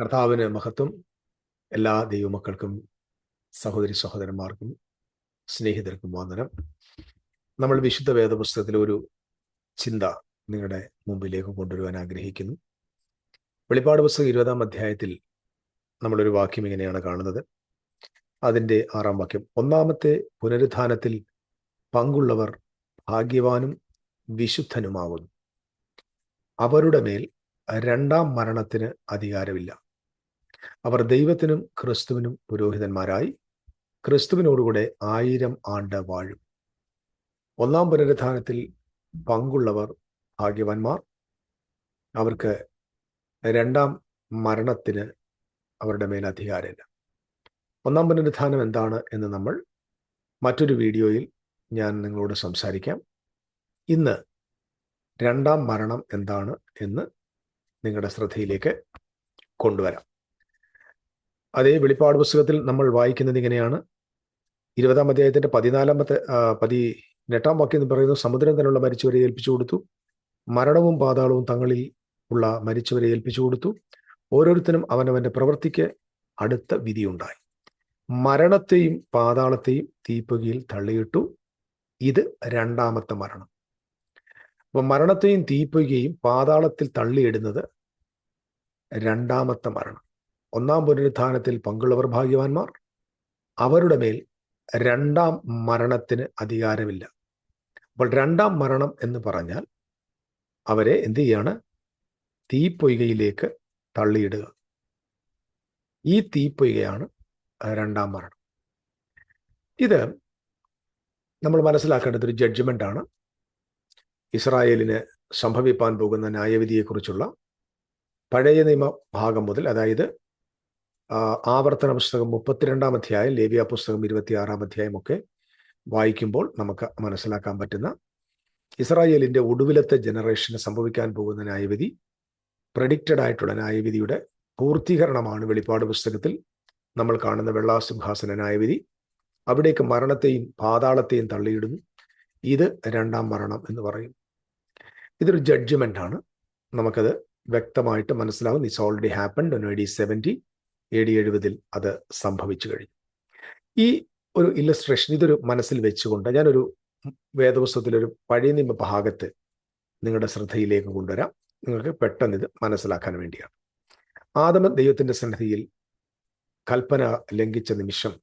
കർത്താവിന് മഹത്വം എല്ലാ ദൈവമക്കൾക്കും സഹോദരി സഹോദരന്മാർക്കും സ്നേഹിതർക്കും വന്ദനം. നമ്മൾ വിശുദ്ധ വേദപുസ്തകത്തിലെ ഒരു ചിന്ത നിങ്ങളുടെ മുമ്പിലേക്ക് കൊണ്ടുവരുവാൻ ആഗ്രഹിക്കുന്നു. വെളിപ്പാട് പുസ്തകം ഇരുപതാം അധ്യായത്തിൽ നമ്മളൊരു വാക്യം ഇങ്ങനെയാണ് കാണുന്നത്. അതിന്റെ ആറാം വാക്യം ഒന്നാമത്തെ പുനരുദ്ധാനത്തിൽ പങ്കുള്ളവർ ഭാഗ്യവാനും വിശുദ്ധനുമാവുന്നു. അവരുടെ മേൽ രണ്ടാം മരണത്തിന് അധികാരമില്ല. അവർ ദൈവത്തിനും ക്രിസ്തുവിനും പുരോഹിതന്മാരായി ക്രിസ്തുവിനോടുകൂടെ ആയിരം ആണ്ട് വാഴും. ഒന്നാം പുനരുദ്ധാനത്തിൽ പങ്കുള്ളവർ ഭാഗ്യവാന്മാർ. അവർക്ക് രണ്ടാം മരണത്തിന് അവരുടെ മേൽ അധികാരമില്ല. ഒന്നാം പുനരുദ്ധാനം എന്താണ് എന്ന് നമ്മൾ മറ്റൊരു വീഡിയോയിൽ ഞാൻ നിങ്ങളോട് സംസാരിക്കാം. ഇന്ന് രണ്ടാം മരണം എന്താണ് എന്ന് നിങ്ങളുടെ ശ്രദ്ധയിലേക്ക് കൊണ്ടുവരാം. അതേ വെളിപ്പാട് പുസ്തകത്തിൽ നമ്മൾ വായിക്കുന്നത് ഇങ്ങനെയാണ്. ഇരുപതാം അധ്യായത്തിന്റെ പതിനാലാമത്തെ പതിനെട്ടാം വാക്യം എന്ന് പറയുന്നത് സമുദ്രം തന്നെയുള്ള മരിച്ചവരെ ഏൽപ്പിച്ചു കൊടുത്തു. മരണവും പാതാളവും തങ്ങളിൽ ഉള്ള മരിച്ചവരെ ഏൽപ്പിച്ചു കൊടുത്തു. ഓരോരുത്തരും അവനവന്റെ പ്രവൃത്തിക്ക് അടുത്ത വിധിയുണ്ടായി. മരണത്തെയും പാതാളത്തെയും തീപ്പുകയിൽ തള്ളിയിട്ടു. ഇത് രണ്ടാമത്തെ മരണം. അപ്പൊ മരണത്തെയും തീപ്പുകയും പാതാളത്തിൽ തള്ളിയിടുന്നത് രണ്ടാമത്തെ മരണം. ഒന്നാം പുനരുത്ഥാനത്തിൽ പങ്കുള്ളവർ ഭാഗ്യവാന്മാർ. അവരുടെ മേൽ രണ്ടാം മരണത്തിന് അധികാരമില്ല. അപ്പോൾ രണ്ടാം മരണം എന്ന് പറഞ്ഞാൽ അവരെ എന്ത് ചെയ്യാണ്? തീപ്പൊയ്കയിലേക്ക് തള്ളിയിടുക. ഈ തീപ്പൊയ്കയാണ് രണ്ടാം മരണം. ഇത് നമ്മൾ മനസ്സിലാക്കേണ്ടത് ഒരു ജഡ്ജ്മെന്റ് ആണ്. ഇസ്രായേലിന് സംഭവിപ്പാൻ പോകുന്ന ന്യായവിധിയെക്കുറിച്ചുള്ള പഴയ നിയമ ഭാഗം മുതൽ അതായത് ആവർത്തന പുസ്തകം മുപ്പത്തിരണ്ടാം അധ്യായം ലേവ്യ പുസ്തകം ഇരുപത്തിയാറാം അധ്യായം ഒക്കെ വായിക്കുമ്പോൾ നമുക്ക് മനസ്സിലാക്കാൻ പറ്റുന്ന ഇസ്രായേലിന്റെ ഒടുവിലത്തെ ജനറേഷന് സംഭവിക്കാൻ പോകുന്ന ന്യായവിധി പ്രഡിക്റ്റഡ് ആയിട്ടുള്ള ന്യായവിധിയുടെ പൂർത്തീകരണമാണ് വെളിപ്പാട് പുസ്തകത്തിൽ നമ്മൾ കാണുന്ന വെള്ളാസിംഹാസന ന്യായവിധി. അവിടേക്ക് മരണത്തെയും പാതാളത്തെയും തള്ളിയിടുന്നു. ഇത് രണ്ടാം മരണം എന്ന് പറയും. ഇതൊരു ജഡ്ജ്മെന്റ് ആണ്. നമുക്കത് വ്യക്തമായിട്ട് മനസ്സിലാവും. It's already AD seventy AD എഴുപതിൽ അത് സംഭവിച്ചു കഴിഞ്ഞു. ഈ ഒരു ഇല്ലസ്ട്രേഷൻ ഇതൊരു മനസ്സിൽ വെച്ചുകൊണ്ട് ഞാനൊരു വേദപുസ്തകത്തിലൊരു പഴയ നിയമ ഭാഗത്ത് നിങ്ങളുടെ ശ്രദ്ധയിലേക്ക് കൊണ്ടുവരാം. നിങ്ങൾക്ക് പെട്ടെന്ന് ഇത് മനസ്സിലാക്കാൻ വേണ്ടിയാണ്. ആദമ ദൈവത്തിന്റെ സന്നിധിയിൽ കൽപ്പന ലംഘിച്ച നിമിഷം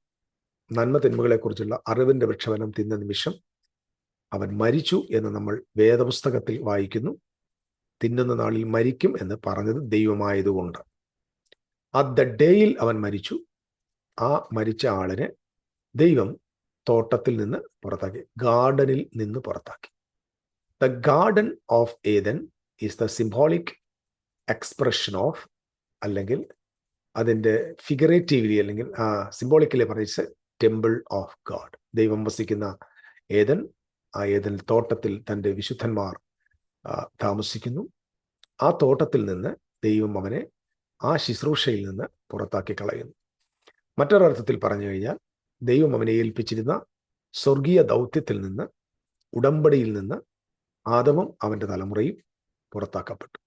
നന്മ തിന്മകളെക്കുറിച്ചുള്ള അറിവിന്റെ വൃക്ഷവനം തിന്ന നിമിഷം അവൻ മരിച്ചു എന്ന് നമ്മൾ വേദപുസ്തകത്തിൽ വായിക്കുന്നു. തിന്നുന്ന നാളിൽ മരിക്കും എന്ന് പറഞ്ഞത് ദൈവമായതുകൊണ്ട്. ആ ഡേയിൽ അവൻ മരിച്ചു. ആ മരിച്ച ആളിനെ ദൈവം തോട്ടത്തിൽ നിന്ന് പുറത്താക്കി ഗാർഡനിൽ നിന്ന് പുറത്താക്കി. The garden of Eden is the symbolic expression of അല്ലെങ്കിൽ അതിന്റെ ഫിഗറേറ്റീവ്ലി അല്ലെങ്കിൽ സിംബോളിക്കലി പറഞ്ഞ ടെമ്പിൾ ഓഫ് ഗാഡ് ദൈവം വസിക്കുന്ന ഏതൻ ആ ഏതൻ തോട്ടത്തിൽ തന്റെ വിശുദ്ധന്മാർ താമസിക്കുന്നു. ആ തോട്ടത്തിൽ നിന്ന് ദൈവം അവനെ ആ ശുശ്രൂഷയിൽ നിന്ന് പുറത്താക്കി കളയുന്നു. മറ്റൊരർത്ഥത്തിൽ പറഞ്ഞു കഴിഞ്ഞാൽ ദൈവം അവനെ ഏൽപ്പിച്ചിരുന്ന സ്വർഗീയ ദൗത്യത്തിൽ നിന്ന് ഉടമ്പടിയിൽ നിന്ന് ആദവും അവന്റെ തലമുറയും പുറത്താക്കപ്പെട്ടു.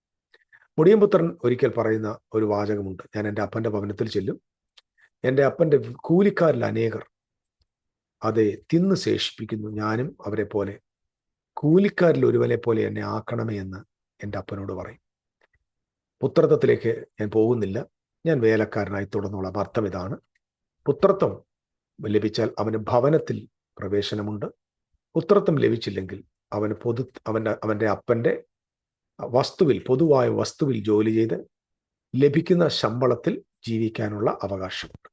മുടിയമ്പുത്രൻ ഒരിക്കൽ പറയുന്ന ഒരു വാചകമുണ്ട്. ഞാൻ എന്റെ അപ്പന്റെ ഭവനത്തിൽ ചെല്ലും. എന്റെ അപ്പന്റെ കൂലിക്കാരിൽ അനേകർ അതെ തിന്ന് ശേഷിപ്പിക്കുന്നു. ഞാനും അവരെ പോലെ കൂലിക്കാരിൽ ഒരുവനെ പോലെ എന്നെ ആക്കണമേ എന്ന് എന്റെ അപ്പനോട് പറയും. പുത്രത്വത്തിലേക്ക് ഞാൻ പോകുന്നില്ല. ഞാൻ വേലക്കാരനായി തുടർന്നോളാം അർത്ഥം ഇതാണ്. പുത്രത്വം ലഭിച്ചാൽ അവന് ഭവനത്തിൽ പ്രവേശനമുണ്ട്. പുത്രത്വം ലഭിച്ചില്ലെങ്കിൽ അവന് പൊതു അവന്റെ അവന്റെ അപ്പന്റെ വസ്തുവിൽ പൊതുവായ വസ്തുവിൽ ജോലി ചെയ്ത് ലഭിക്കുന്ന ശമ്പളത്തിൽ ജീവിക്കാനുള്ള അവകാശമുണ്ട്.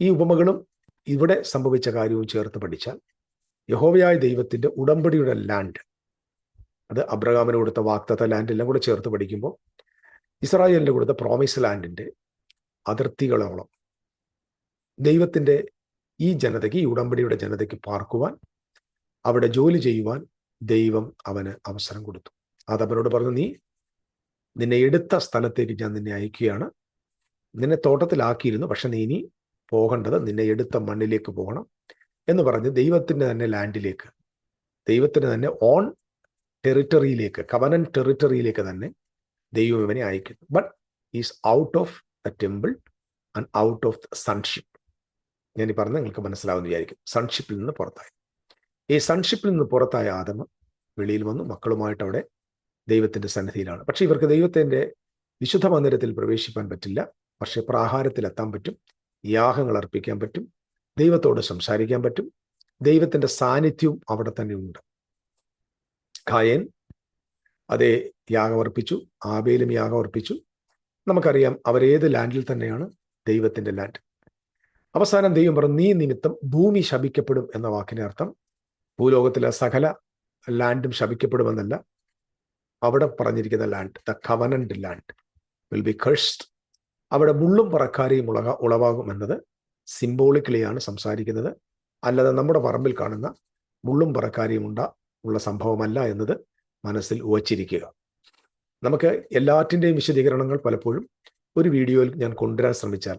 ഈ ഉപമകളും ഇവിടെ സംഭവിച്ച കാര്യവും ചേർത്ത് പഠിച്ചാൽ യഹോവയായ ദൈവത്തിന്റെ ഉടമ്പടിയുടെ ലാൻഡ് അത് അബ്രഹാമിന് കൊടുത്ത വാക്തത്വ ലാൻഡ് എല്ലാം കൂടെ ചേർത്ത് പഠിക്കുമ്പോൾ ഇസ്രായേലിന് കൊടുത്ത പ്രോമിസ് ലാൻഡിന്റെ അതിർത്തികളോളം ദൈവത്തിന്റെ ഈ ജനതയ്ക്ക് ഈ ഉടമ്പടിയുടെ ജനതയ്ക്ക് പാർക്കുവാൻ അവിടെ ജോലി ചെയ്യുവാൻ ദൈവം അവന് അവസരം കൊടുത്തു. അതവനോട് പറഞ്ഞു നീ നിന്നെ എടുത്ത സ്ഥലത്തേക്ക് ഞാൻ നിന്നെ അയക്കുകയാണ്. നിന്നെ തോട്ടത്തിലാക്കിയിരുന്നു പക്ഷെ നീ ഇനി പോകേണ്ടത് നിന്നെ എടുത്ത മണ്ണിലേക്ക് പോകണം എന്ന് പറഞ്ഞ് ദൈവത്തിന്റെ തന്നെ ലാൻഡിലേക്ക് ദൈവത്തിന്റെ തന്നെ ഓൺ ടെറിറ്ററിയിലേക്ക് കവനൻ ടെറിറ്ററിയിലേക്ക് തന്നെ ദൈവം ഇവനെ അയക്കുന്നു but is out of the temple and out of the sonship ഞാൻ ഈ പറഞ്ഞ നിങ്ങൾക്ക് മനസ്സിലാവുന്ന വിചാരിക്കും. സൺഷിപ്പിൽ നിന്ന് പുറത്തായി. ഈ സൺഷിപ്പിൽ നിന്ന് പുറത്തായ ആദമ വെളിയിൽ വന്നു. മക്കളുമായിട്ട് അവിടെ ദൈവത്തിന്റെ സന്നിധിയിലാണ്. പക്ഷെ ഇവർക്ക് ദൈവത്തിന്റെ വിശുദ്ധ മന്ദിരത്തിൽ പ്രവേശിക്കാൻ പറ്റില്ല. പക്ഷെ പ്രാഹാരത്തിൽ എത്താൻ പറ്റും. യാഗങ്ങൾ അർപ്പിക്കാൻ പറ്റും. ദൈവത്തോട് സംസാരിക്കാൻ പറ്റും. ദൈവത്തിന്റെ സാന്നിധ്യവും അവിടെ തന്നെ ഉണ്ട്. കായൻ അതേ യാഗം അർപ്പിച്ചു ആബേലും യാഗം അർപ്പിച്ചു. നമുക്കറിയാം അവരേത് ലാൻഡിൽ തന്നെയാണ്? ദൈവത്തിന്റെ ലാൻഡ്. അവസാനം ദൈവം പറഞ്ഞു നീ നിമിത്തം ഭൂമി ശപിക്കപ്പെടും എന്ന വാക്കിന് അർത്ഥം. ഭൂലോകത്തിലെ സകല ലാൻഡും ശപിക്കപ്പെടുമെന്നല്ല അവിടെ പറഞ്ഞിരിക്കുന്ന land the covenant land will be cursed. അവിടെ മുള്ളും പറക്കാരെയും ഉളക ഉളവാകും എന്നത് സിംബോളിക്കലിയാണ് സംസാരിക്കുന്നത്. അല്ലാതെ നമ്മുടെ പറമ്പിൽ കാണുന്ന മുള്ളും പറക്കാരെയും ഉണ്ട ഉള്ള സംഭവമല്ല എന്നത് മനസ്സിൽ ഉവച്ചിരിക്കുക. നമുക്ക് എല്ലാറ്റിന്റെയും വിശദീകരണങ്ങൾ പലപ്പോഴും ഒരു വീഡിയോയിൽ ഞാൻ കൊണ്ടുവരാൻ ശ്രമിച്ചാൽ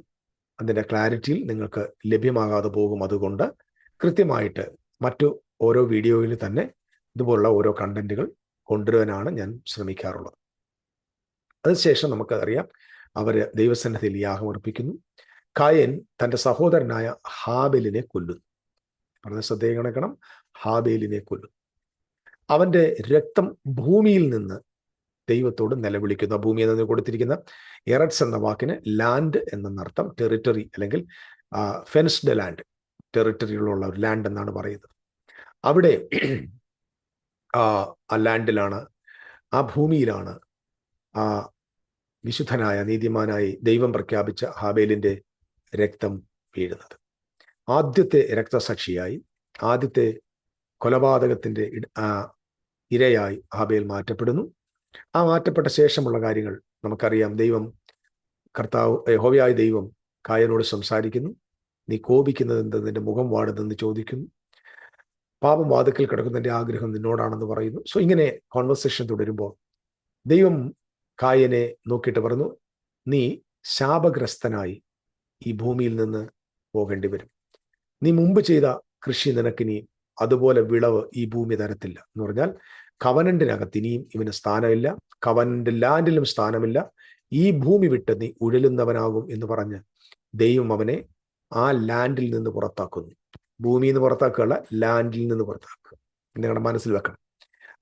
അതിന്റെ ക്ലാരിറ്റിയിൽ നിങ്ങൾക്ക് ലഭ്യമാകാതെ പോകും. അതുകൊണ്ട് കൃത്യമായിട്ട് മറ്റു ഓരോ വീഡിയോയിൽ തന്നെ ഇതുപോലുള്ള ഓരോ കണ്ടന്റുകൾ കൊണ്ടുവരാനാണ് ഞാൻ ശ്രമിക്കാറുള്ളത്. അതിനുശേഷം നമുക്കറിയാം അവർ ദൈവസന്നിധിയിൽ യാഗമർപ്പിക്കുന്നു കായൻ തന്റെ സഹോദരനായ ഹാബേലിനെ കൊല്ലുന്നു. പറഞ്ഞ ശ്രദ്ധേയ കണക്കണം ഹാബേലിനെ കൊല്ലുന്നു. അവന്റെ രക്തം ഭൂമിയിൽ നിന്ന് ദൈവത്തോട് നിലവിളിക്കുന്നു. ഭൂമി എന്ന് കൊടുത്തിരിക്കുന്ന? എറട്സ് എന്ന വാക്കിന് ലാൻഡ് എന്നർത്ഥം ടെറിട്ടറി അല്ലെങ്കിൽ ഫെൻസ്ഡ് ലാൻഡ്. ടെറിട്ടറിയിലുള്ള ഒരു ലാൻഡ് എന്നാണ് പറയുന്നത്. അവിടെ ആ ലാൻഡിലാണ് ആ ഭൂമിയിലാണ് ആ വിശുദ്ധനായ നീതിമാനായി ദൈവം പ്രഖ്യാപിച്ച ഹാബേലിന്റെ രക്തം വീഴുന്നത്. ആദ്യത്തെ രക്തസാക്ഷിയായി ആദ്യത്തെ കൊലപാതകത്തിന്റെ ഇരയായി ഹാബേൽ മാറ്റപ്പെടുന്നു. ആ മാറ്റപ്പെട്ട ശേഷമുള്ള കാര്യങ്ങൾ നമുക്കറിയാം. ദൈവം കർത്താവ് ഹോവിയായ ദൈവം കായനോട് സംസാരിക്കുന്നു. നീ കോപിക്കുന്നത് എന്ത്? നിന്റെ മുഖം വാടുന്നെന്ന് ചോദിക്കുന്നു. പാപം വാതുക്കൽ കിടക്കുന്നതിന്റെ ആഗ്രഹം നിന്നോടാണെന്ന് പറയുന്നു. സോ ഇങ്ങനെ കോൺവെർസേഷൻ തുടരുമ്പോൾ ദൈവം കായനെ നോക്കിയിട്ട് പറഞ്ഞു നീ ശാപഗ്രസ്തനായി ഈ ഭൂമിയിൽ നിന്ന് പോകേണ്ടി വരും നീ മുമ്പ് ചെയ്ത കൃഷി നിനക്കിനി അതുപോലെ വിളവ് ഈ ഭൂമി തരത്തില്ല എന്ന് പറഞ്ഞാൽ കവനന്റിനകത്ത് ഇനിയും ഇവന് സ്ഥാനമില്ല കവനന്റ് ലാൻഡിലും സ്ഥാനമില്ല. ഈ ഭൂമി വിട്ട് നീ ഉഴലുന്നവനാകും എന്ന് പറഞ്ഞ് ദൈവം അവനെ ആ ലാൻഡിൽ നിന്ന് പുറത്താക്കുന്നു. ഭൂമിയിൽ നിന്ന് പുറത്താക്കുകയല്ല ലാൻഡിൽ നിന്ന് പുറത്താക്കുക. നിങ്ങളുടെ മനസ്സിൽ വെക്കണം.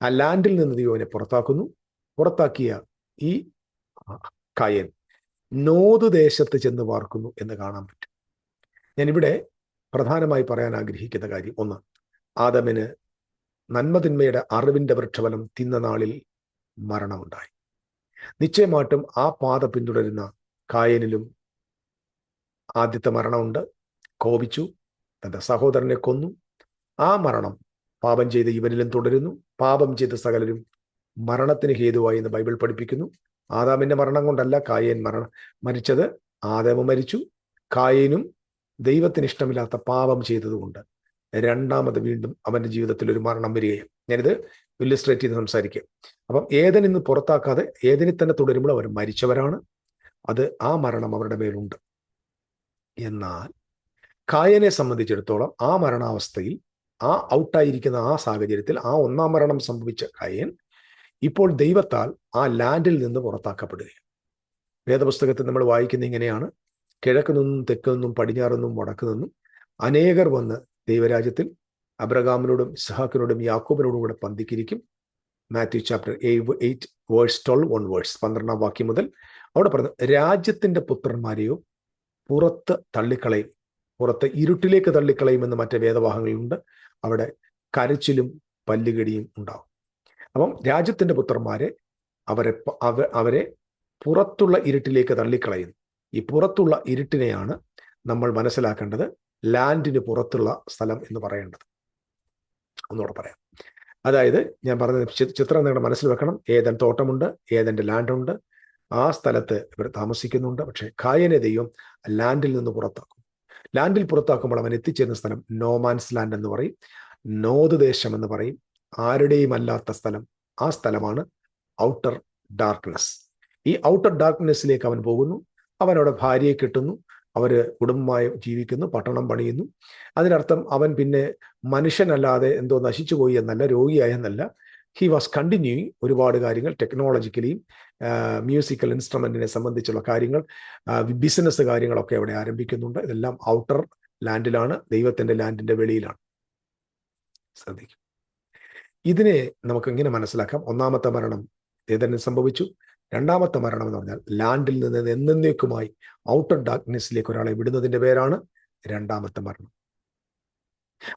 ആ ലാൻഡിൽ നിന്ന് ദൈവം അവനെ പുറത്താക്കുന്നു. പുറത്താക്കിയ ഈ കയൻ നോതു ദേശത്ത് ചെന്ന് പാർക്കുന്നു എന്ന് കാണാൻ പറ്റും. ഞാനിവിടെ പ്രധാനമായി പറയാൻ ആഗ്രഹിക്കുന്ന കാര്യം ഒന്ന് ആദമിന് നന്മതിന്മയുടെ അറിവിന്റെ വൃക്ഷഫലം തിന്ന നാളിൽ മരണമുണ്ടായി. നിശ്ചയമായിട്ടും ആ പാത പിന്തുടരുന്ന കായനിലും ആദ്യത്തെ മരണമുണ്ട്. കോപിച്ചു തന്റെ സഹോദരനെ കൊന്നു. ആ മരണം പാപം ചെയ്ത ഇവനിലും തുടരുന്നു. പാപം ചെയ്ത സകലരും മരണത്തിന് ഹേതുവായി എന്ന് ബൈബിൾ പഠിപ്പിക്കുന്നു. ആദാമിന്റെ മരണം കൊണ്ടല്ല കായൻ മരണം മരിച്ചത്. ആദാമ് മരിച്ചു. കായനും ദൈവത്തിന് ഇഷ്ടമില്ലാത്ത പാപം ചെയ്തതുകൊണ്ട് രണ്ടാമത് വീണ്ടും അവന്റെ ജീവിതത്തിൽ ഒരു മരണം വരികയും. ഞാനിത് ഇല്ലുസ്ട്രേറ്റ് ചെയ്ത് സംസാരിക്കുക അപ്പം ഏതനിൽ ഇന്ന് പുറത്താക്കാതെ ഏതിനെ തന്നെ തുടരുമ്പോൾ അവർ മരിച്ചവരാണ്. അത് ആ മരണം അവരുടെ മേലുണ്ട്. എന്നാൽ കായനെ സംബന്ധിച്ചിടത്തോളം ആ മരണാവസ്ഥയിൽ ആ ഔട്ടായിരിക്കുന്ന ആ സാഹചര്യത്തിൽ ആ ഒന്നാം മരണം സംഭവിച്ച കായൻ ഇപ്പോൾ ദൈവത്താൽ ആ ലാൻഡിൽ നിന്ന് പുറത്താക്കപ്പെടുകയാണ്. വേദപുസ്തകത്തിൽ നമ്മൾ വായിക്കുന്ന ഇങ്ങനെയാണ്. കിഴക്ക് നിന്നും തെക്ക് നിന്നും പടിഞ്ഞാറ് നിന്നും വടക്ക് നിന്നും അനേകർ വന്ന് ദൈവരാജ്യത്തിൽ അബ്രഹാമിനോടും ഇസ്ഹാക്കിനോടും യാക്കോബിനോടും കൂടെ പന്തിക്കിരിക്കും. Matthew chapter eight verse twelve one verse പന്ത്രണ്ടാം വാക്യം മുതൽ അവിടെ പറഞ്ഞു രാജ്യത്തിന്റെ പുത്രന്മാരെയോ പുറത്ത് തള്ളിക്കളയും പുറത്ത് ഇരുട്ടിലേക്ക് തള്ളിക്കളയും എന്ന് മറ്റേ വേദവാഹങ്ങളിലുണ്ട് അവിടെ കരച്ചിലും പല്ലുകടിയും ഉണ്ടാവും. അപ്പം രാജ്യത്തിന്റെ പുത്രന്മാരെ അവരെ അവരെ പുറത്തുള്ള ഇരുട്ടിലേക്ക് തള്ളിക്കളയുന്നു. ഈ പുറത്തുള്ള ഇരുട്ടിനെയാണ് നമ്മൾ മനസ്സിലാക്കേണ്ടത് ലാൻഡിന് പുറത്തുള്ള സ്ഥലം എന്ന് പറയേണ്ടത്. ഒന്നുകൂടെ പറയാം. അതായത് ഞാൻ പറഞ്ഞ ചിത്രം നിങ്ങളുടെ മനസ്സിൽ വെക്കണം. ഏതൻ തോട്ടമുണ്ട് ഏതന്റെ ലാൻഡുണ്ട്. ആ സ്ഥലത്ത് ഇവർ താമസിക്കുന്നുണ്ട്. പക്ഷേ കായനെ ദൈവം ലാൻഡിൽ നിന്ന് പുറത്താക്കും. ലാൻഡിൽ പുറത്താക്കുമ്പോൾ അവൻ എത്തിച്ചേരുന്ന സ്ഥലം നോമാൻസ് ലാൻഡ് എന്ന് പറയും. നോത് ദേശം എന്ന് പറയും. ആരുടെയും അല്ലാത്ത സ്ഥലം. ആ സ്ഥലമാണ് ഔട്ടർ ഡാർക്ക്നെസ്. ഈ ഔട്ടർ ഡാർക്ക്നെസ്സിലേക്ക് അവൻ പോകുന്നു. അവനവിടെ ഭാര്യയെ കിട്ടുന്നു. അവർ കുടുംബമായി ജീവിക്കുന്നു പട്ടണം പണിയുന്നു. അതിനർത്ഥം അവൻ പിന്നെ മനുഷ്യനല്ലാതെ എന്തോ നശിച്ചുപോയി എന്നല്ല രോഗിയായെന്നല്ല ഹി വാസ് കണ്ടിന്യൂയിങ് ഒരുപാട് കാര്യങ്ങൾ ടെക്നോളജിക്കലിയും മ്യൂസിക്കൽ ഇൻസ്ട്രുമെന്റിനെ സംബന്ധിച്ചുള്ള കാര്യങ്ങൾ ബിസിനസ് കാര്യങ്ങളൊക്കെ അവിടെ ആരംഭിക്കുന്നുണ്ട്. ഇതെല്ലാം ഔട്ടർ ലാൻഡിലാണ് ദൈവത്തിന്റെ ലാൻഡിന്റെ വെളിയിലാണ്. ശ്രദ്ധിക്കും. ഇതിനെ നമുക്ക് ഇങ്ങനെ മനസ്സിലാക്കാം. ഒന്നാമത്തെ മരണം ഏതെങ്കിലും സംഭവിച്ചു? രണ്ടാമത്തെ മരണം എന്ന് പറഞ്ഞാൽ ലാൻഡിൽ നിന്ന് എന്നേക്കുമായി ഔട്ടർ ഡാർക്ക്നെസ്സിലേക്ക് ഒരാളെ വിടുന്നതിന്റെ പേരാണ് രണ്ടാമത്തെ മരണം.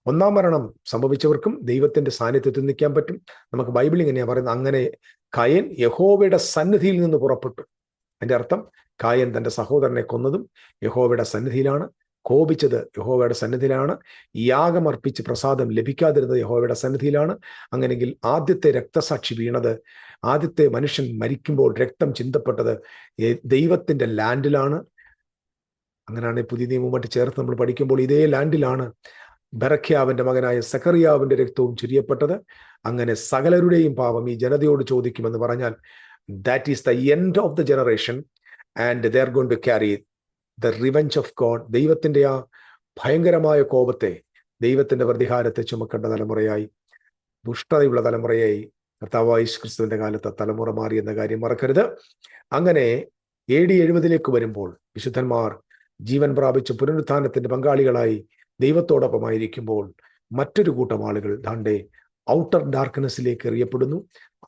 ഒന്നാം മരണം സംഭവിച്ചവർക്കും ദൈവത്തിന്റെ സാന്നിധ്യത്തിൽ നിൽക്കാൻ പറ്റും. നമുക്ക് ബൈബിൾ ഇങ്ങനെയാണ് പറയുന്നത്. അങ്ങനെ കയൻ യഹോവയുടെ സന്നിധിയിൽ നിന്ന് പുറപ്പെട്ടു. അതിന്റെ അർത്ഥം കായൻ തന്റെ സഹോദരനെ കൊന്നതും യഹോവയുടെ സന്നിധിയിലാണ്. കോപിച്ചത് യഹോവയുടെ സന്നിധിയിലാണ്. യാഗമർപ്പിച്ച് പ്രസാദം ലഭിക്കാതിരുന്നത് യഹോവയുടെ സന്നിധിയിലാണ്. അങ്ങനെങ്കിൽ ആദ്യത്തെ രക്തസാക്ഷി വീണത് ആദ്യത്തെ മനുഷ്യൻ മരിക്കുമ്പോൾ രക്തം ചിന്തപ്പെട്ടത് ദൈവത്തിന്റെ ലാൻഡിലാണ്. അങ്ങനെയാണ് പുതിയ നിയമവുമായിട്ട് ചേർത്ത് നമ്മൾ പഠിക്കുമ്പോൾ ഇതേ ലാൻഡിലാണ് ബറഖ്യാവിന്റെ മകനായ സക്കറിയാവിന്റെ രക്തവും ചുരിയപ്പെട്ടത്. അങ്ങനെ സകലരുടെയും പാപം ഈ ജനതയോട് ചോദിക്കുമെന്ന് പറഞ്ഞാൽ that is the end of the generation and they're gone to carry the revenge of God ദൈവത്തിന്റെ ആ ഭയങ്കരമായ കോപത്തെ ദൈവത്തിന്റെ പ്രതിഹാരത്തെ ചുമക്കേണ്ട തലമുറയായി ദുഷ്ടതയുള്ള തലമുറയായി കർത്താവായുസ് ക്രിസ്തുവിന്റെ കാലത്ത് തലമുറ മാറി എന്ന കാര്യം മറക്കരുത്. അങ്ങനെ എ ഡി എഴുപതിലേക്ക് വരുമ്പോൾ വിശുദ്ധന്മാർ ജീവൻ പ്രാപിച്ച പുനരുത്ഥാനത്തിന്റെ പങ്കാളികളായി ദൈവത്തോടൊപ്പമായിരിക്കുമ്പോൾ മറ്റൊരു കൂട്ടം ആളുകൾ ദാണ്ടെ ഔട്ടർ ഡാർക്ക്നെസ്സിലേക്ക് എറിയപ്പെടുന്നു.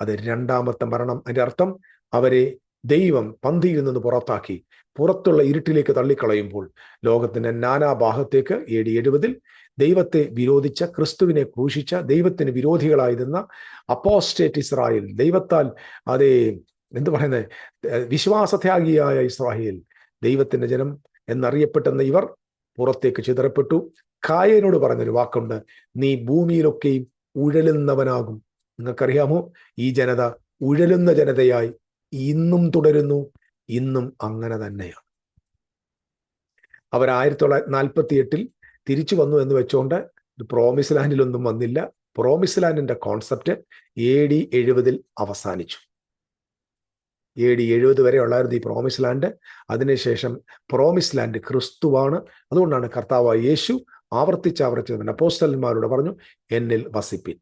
അത് രണ്ടാമത്തെ മരണം അതിന്റെ അർത്ഥം അവരെ ദൈവം പന്തിയിൽ നിന്ന് പുറത്താക്കി പുറത്തുള്ള ഇരുട്ടിലേക്ക് തള്ളിക്കളയുമ്പോൾ ലോകത്തിന്റെ നാനാഭാഗത്തേക്ക് എ ഡി എഴുപതിൽ ദൈവത്തെ വിരോധിച്ച ക്രിസ്തുവിനെ ക്രൂശിച്ച ദൈവത്തിന് വിരോധികളായിരുന്ന അപ്പോസ്റ്റേറ്റ് ഇസ്രായേൽ ദൈവത്താൽ അതേ എന്ത് പറയുന്നത് വിശ്വാസത്യാഗിയായ ഇസ്രായേൽ ദൈവത്തിന്റെ ജനം എന്നറിയപ്പെട്ടെന്ന ഇവർ പുറത്തേക്ക് ചിതറപ്പെട്ടു. കായനോട് പറഞ്ഞൊരു വാക്കുണ്ട് നീ ഭൂമിയിലൊക്കെയും ഉഴലുന്നവനാകും. നിങ്ങൾക്കറിയാമോ? ഈ ജനത ഉഴലുന്ന ജനതയായി ഇന്നും തുടരുന്നു. ഇന്നും അങ്ങനെ തന്നെയാണ്. അവർ ആയിരത്തി തൊള്ളായിരത്തി നാൽപ്പത്തി എട്ടിൽ തിരിച്ചു വന്നു എന്ന് വെച്ചുകൊണ്ട് പ്രോമിസ് ലാൻഡിലൊന്നും വന്നില്ല. പ്രോമിസ് ലാൻഡിന്റെ കോൺസെപ്റ്റ് എ ഡി എഴുപതിൽ അവസാനിച്ചു. എ ഡി എഴുപത് വരെ ഉള്ളായിരുന്നു ഈ പ്രോമിസ് ലാൻഡ് അതിനുശേഷം പ്രോമിസ് ലാൻഡ് ക്രിസ്തുവാണ്. അതുകൊണ്ടാണ് കർത്താവ് യേശു ആവർത്തിച്ച് ആവർത്തിച്ച് അപ്പോസ്റ്റലന്മാരോട് പറഞ്ഞു എന്നിൽ വസിപ്പിൻ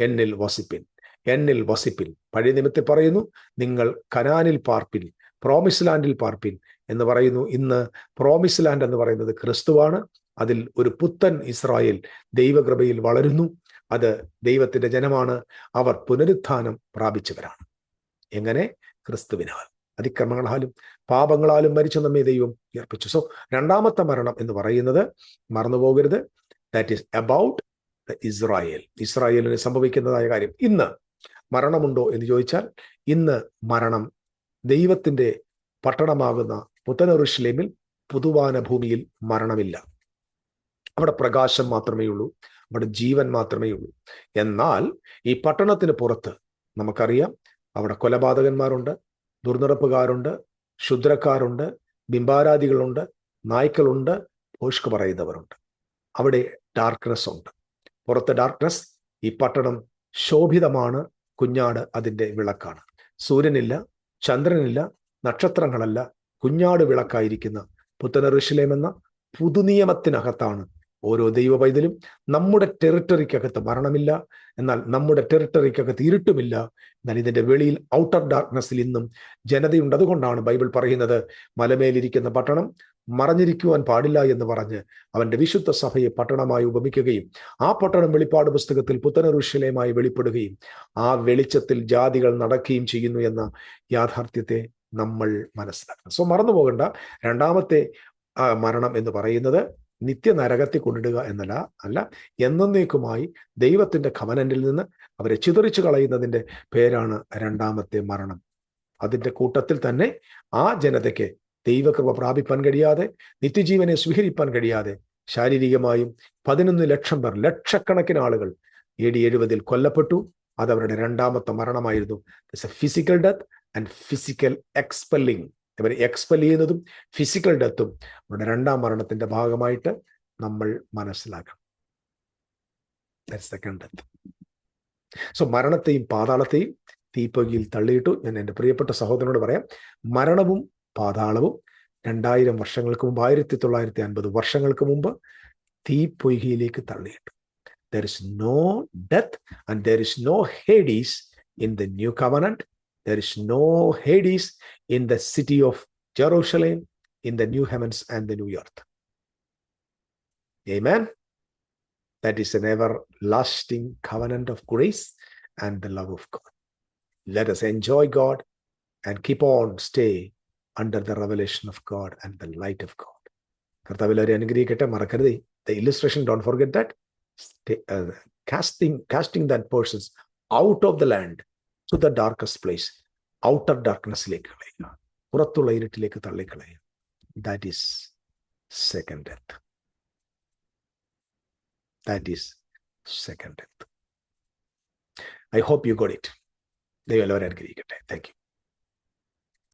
എന്നിൽ വസിപ്പിൻ എന്നിൽ വസിപ്പിൻ. പഴയ നിമിത്തി പറയുന്നു നിങ്ങൾ കനാനിൽ പാർപ്പിൻ പ്രോമിസ് ലാൻഡിൽ പാർപ്പിൻ എന്ന് പറയുന്നു. ഇന്ന് പ്രോമിസ് ലാൻഡ് എന്ന് പറയുന്നത് ക്രിസ്തുവാണ്. അതിൽ ഒരു പുത്തൻ ഇസ്രായേൽ ദൈവകൃപയിൽ വളരുന്നു. അത് ദൈവത്തിന്റെ ജനമാണ്. അവർ പുനരുത്ഥാനം പ്രാപിച്ചവരാണ്. എങ്ങനെ? ക്രിസ്തുവിനാൽ. അതിക്രമങ്ങളാലും പാപങ്ങളാലും മരിച്ച നമ്മെ ദൈവം ഉയർപ്പിച്ചു. സോ രണ്ടാമത്തെ മരണം എന്ന് പറയുന്നത് മറന്നുപോകരുത്. That is about the Israel ഇസ്രായേലിന് സംഭവിക്കുന്നതായ കാര്യം. ഇന്ന് മരണമുണ്ടോ എന്ന് ചോദിച്ചാൽ ഇന്ന് മരണം ദൈവത്തിന്റെ പട്ടണമാകുന്ന പുത്തനറുഷ്ലേമിൽ പുതുവാന ഭൂമിയിൽ മരണമില്ല. അവിടെ പ്രകാശം മാത്രമേ ഉള്ളൂ അവിടെ ജീവൻ മാത്രമേ ഉള്ളൂ. എന്നാൽ ഈ പട്ടണത്തിന് പുറത്ത് നമുക്കറിയാം അവിടെ കൊലപാതകന്മാരുണ്ട് ദുർനിറപ്പുകാരുണ്ട് ക്ഷുദ്രക്കാരുണ്ട് ബിംബാരാധികളുണ്ട് നായ്ക്കളുണ്ട് പോഷ്ക്ക് പറയുന്നവരുണ്ട്. അവിടെ ഡാർക്ക്നെസ് ഉണ്ട്. പുറത്ത് ഡാർക്ക്നെസ് ഈ പട്ടണം ശോഭിതമാണ് കുഞ്ഞാട് അതിന്റെ വിളക്കാണ്. സൂര്യനില്ല ചന്ദ്രനില്ല നക്ഷത്രങ്ങളല്ല കുഞ്ഞാട് വിളക്കായിരിക്കുന്ന പുത്തനറിശിലേമെന്ന പുതുനിയമത്തിനകത്താണ് ഓരോ ദൈവ പൈതലും നമ്മുടെ ടെറിട്ടറിക്കകത്ത് മരണമില്ല എന്നാൽ നമ്മുടെ ടെറിട്ടറിക്കകത്ത് ഇരുട്ടുമില്ല. എന്നാൽ ഇതിന്റെ വെളിയിൽ ഔട്ടർ ഡാർക്ക്നെസ്സിൽ ഇന്നും ജനതയുണ്ട്. അതുകൊണ്ടാണ് ബൈബിൾ പറയുന്നത് മലമേലിരിക്കുന്ന പട്ടണം മറഞ്ഞിരിക്കുവാൻ പാടില്ല എന്ന് പറഞ്ഞ് അവന്റെ വിശുദ്ധ സഭയെ പട്ടണമായി ഉപമിക്കുകയും ആ പട്ടണം വെളിപ്പാട് പുസ്തകത്തിൽ പുത്തനറുഷലേമായി വെളിപ്പെടുകയും ആ വെളിച്ചത്തിൽ ജാതികൾ നടക്കുകയും ചെയ്യുന്നു എന്ന യാഥാർത്ഥ്യത്തെ നമ്മൾ മനസ്സിലാക്കണം. സോ മറന്നു പോകേണ്ട രണ്ടാമത്തെ മരണം എന്ന് പറയുന്നത് നിത്യനരകത്തിൽ കൊണ്ടിടുക എന്നല്ല അല്ല എന്നേക്കുമായി ദൈവത്തിന്റെ കവനന്റിൽ നിന്ന് അവരെ ചിതറിച്ചു കളയുന്നതിന്റെ പേരാണ് രണ്ടാമത്തെ മരണം. അതിന്റെ കൂട്ടത്തിൽ തന്നെ ആ ജനതയ്ക്ക് ദൈവകൃപ പ്രാപിപ്പാൻ കഴിയാതെ നിത്യജീവനെ സ്വീകരിപ്പാൻ കഴിയാതെ ശാരീരികമായും പതിനൊന്ന് ലക്ഷം പേർ ലക്ഷക്കണക്കിന് ആളുകൾ എ ഡി എഴുപതിൽ കൊല്ലപ്പെട്ടു. അത് അവരുടെ രണ്ടാമത്തെ മരണമായിരുന്നു. Physical death and physical expelling ഇവരെ എക്സ്പെൽ ചെയ്യുന്നതും ഫിസിക്കൽ ഡെത്തും അവരുടെ രണ്ടാം മരണത്തിന്റെ ഭാഗമായിട്ട് നമ്മൾ മനസ്സിലാക്കണം. സെക്കൻഡ് ഡെത്ത് സോ മരണത്തെയും പാതാളത്തെയും തീപ്പൊകിയിൽ തള്ളിയിട്ടു. ഞാൻ എന്റെ പ്രിയപ്പെട്ട സഹോദരനോട് പറയാം മരണവും പാതാളവും രണ്ടായിരം വർഷങ്ങൾക്ക് മുമ്പ് ആയിരത്തി തൊള്ളായിരത്തി അൻപത് വർഷങ്ങൾക്ക് മുമ്പ് തീപ്പൊയ്കയിലേക്ക് തള്ളിയിട്ടു. There is no death and there is no Hades in the new covenant. There is no Hades in the city of Jerusalem, in the new heavens and the new earth. Amen. That is an everlasting covenant of grace and the love of God. Let us enjoy God and keep on stay under the revelation of God and the light of God. കർത്താവിൽ അവരെ അനുഗ്രഹിക്കട്ടെ മറക്കരുത് the illustration don't forget that casting casting that persons out of the land To the darkest place outer ഡാർക്ക്നെസ്സിലേക്ക് കളയുക. പുറത്തുള്ള ഇരുട്ടിലേക്ക് തള്ളിക്കളയുക. That is second death that is second death I hope you got it ദൈവം എല്ലാവരും അനുഗ്രഹിക്കട്ടെ. Thank you